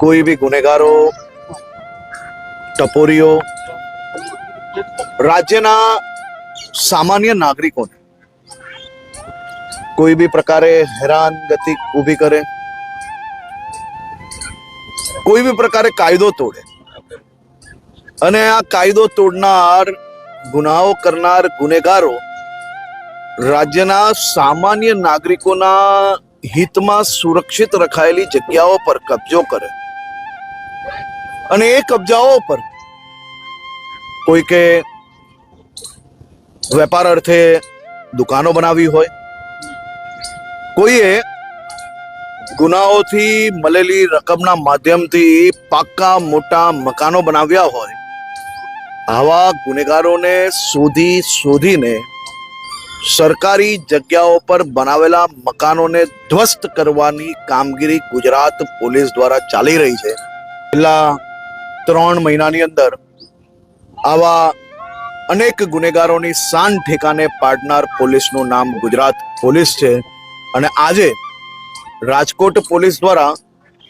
કોઈ બી ગુનેગારો, ટપોરીઓ, રાજ્યના સામાન્ય નાગરિકોને કોઈ બી પ્રકારે હેરાન ગતિ ઊભી કરે, કોઈ બી પ્રકારે કાયદો તોડે અને આ કાયદો તોડનાર, ગુનાઓ કરનાર ગુનેગારો રાજ્યના સામાન્ય નાગરિકોના હિતમાં સુરક્ષિત રખાયેલી જગ્યાઓ પર કબજો કરે. અને એ કબજાઓ પર કોઈ કે વેપાર અર્થે દુકાનો બનાવી હોય, કોઈએ ગુનાઓથી મળેલી રકમના માધ્યમથી પાક્કા મોટા મકાનો બનાવ્યા હોય, આવા ગુનેગારોને શોધી શોધીને સરકારી જગ્યાઓ પર બનાવેલા મકાનોને ધ્વસ્ત કરવાની કામગીરી ગુજરાત પોલીસ દ્વારા ચાલી રહી છે. છેલ્લા ત્રણ મહિનાની અંદર આવા અનેક ગુનેગારોની શાન ઠેકાને પાડનાર પોલીસનું નામ ગુજરાત પોલીસ છે. અને આજે રાજકોટ પોલીસ દ્વારા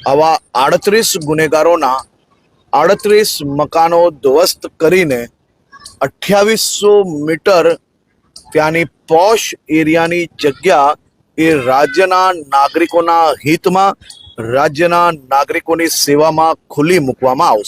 આવા આડત્રીસ ગુનેગારોના આડત્રીસ મકાનો ધ્વસ્ત કરીને અઠ્યાવીસો મીટર ત્યાંની પોશ એરિયાની જગ્યા એ રાજ્યના નાગરિકોના હિતમાં રાજ્યના નાગરિકોની સેવામાં ખુલ્લી મૂકવામાં આવશે.